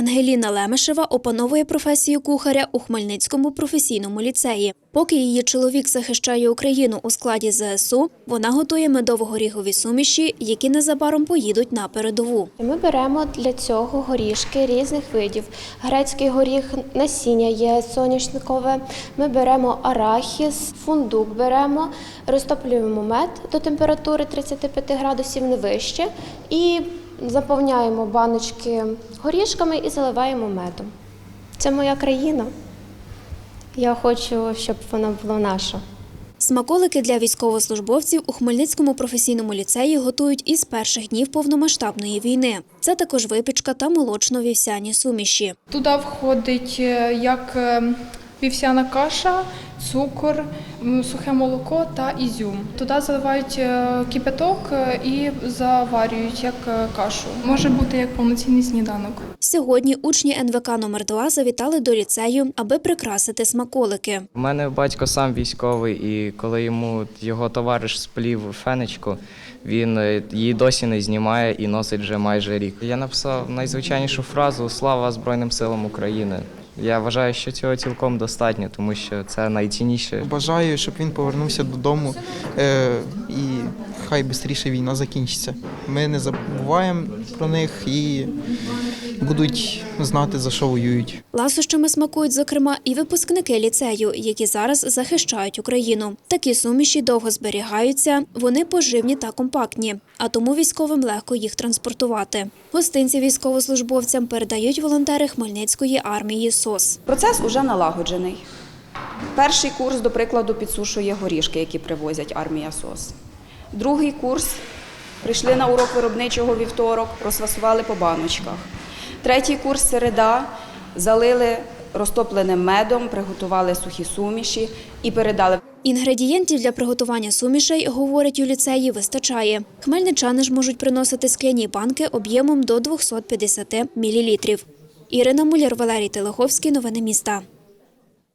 Ангеліна Лемешева опановує професію кухаря у Хмельницькому професійному ліцеї. Поки її чоловік захищає Україну у складі ЗСУ, вона готує медово-горіхові суміші, які незабаром поїдуть на передову. Ми беремо для цього горішки різних видів. Грецький горіх, насіння є соняшникове. Ми беремо арахіс, фундук беремо, розтоплюємо мед до температури 35 градусів не вище і заповняємо баночки горішками і заливаємо медом. Це моя країна. Я хочу, щоб вона була наша. Смаколики для військовослужбовців у Хмельницькому професійному ліцеї готують із перших днів повномасштабної війни. Це також випічка та молочно-вівсяні суміші. Туди входить е, як е, вівсяна каша, цукор, сухе молоко та ізюм. Туди заливають е, кипяток і заварюють як кашу. Може бути як повноцінний сніданок. Сьогодні учні НВК номер 2 завітали до ліцею, аби прикрасити смаколики. У мене батько сам військовий, і коли йому його товариш сплів фенечку, він е, її досі не знімає і носить вже майже рік. Я написав найзвичайнішу фразу Слава Збройним силам України. Я вважаю, що цього цілком достатньо, тому що це найцінніше. Бажаю, щоб він повернувся додому е, і хай швидше війна закінчиться. Ми не забуваємо про них і будуть знати, за що воюють. Ласощами смакують, зокрема, і випускники ліцею, які зараз захищають Україну. Такі суміші довго зберігаються, вони поживні та компактні, а тому військовим легко їх транспортувати. Гостинці військовослужбовцям передають волонтери Хмельницької армії СОС. Процес уже налагоджений. Перший курс, до прикладу, підсушує горішки, які привозять армія СОС. Другий курс прийшли на урок виробничого вівторок, розфасували по баночках. Третій курс середа залили розтопленим медом, приготували сухі суміші і передали. Інгредієнтів для приготування сумішей, говорять у ліцеї, вистачає. Хмельничани ж можуть приносити скляні банки об'ємом до 250 мл. Ірина Муляр, Валерій Телеховський. Новини міста.